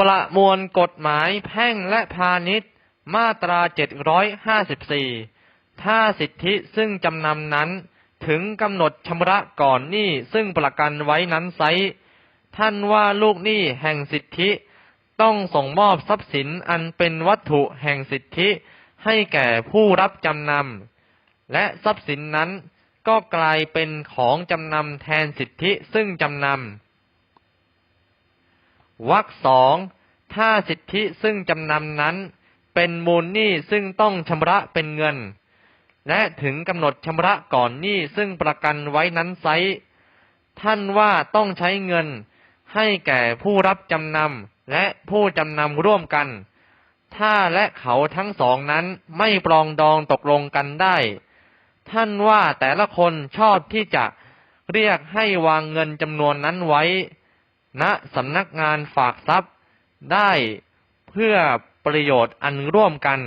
ประมวลกฎหมายแพ่งและพาณิชย์ มาตรา 754 ถ้าสิทธิซึ่งจำนำนั้นถึงกำหนดชำระก่อนหนี้ซึ่งประกันไว้นั้นไซท่านว่าลูกหนี้แห่งสิทธิ ต้องส่งมอบทรัพย์สินอันเป็นวัตถุแห่งสิทธิให้แก่ผู้รับจำนำและทรัพย์สินนั้นก็กลายเป็นของจำนำแทนสิทธิซึ่งจำนำ วรรคสองถ้าสิทธิซึ่งจำนำนั้น เป็นมูลหนี้ซึ่งต้องชำระเป็นเงิน และถึงกำหนดชำระก่อนหนี้ซึ่งประกันไว้นั้นไซท่านว่าต้องใช้เงิน ให้แก่ผู้รับจำนำและผู้จำนำร่วมกัน ถ้าและเขาทั้งสองนั้นไม่ปรองดองตกลงกันได้ ท่านว่าแต่ละคนชอบที่จะเรียกให้วางเงินจำนวนนั้นไว้ ณสำนักงานฝากทรัพย์ได้เพื่อประโยชน์อันร่วมกัน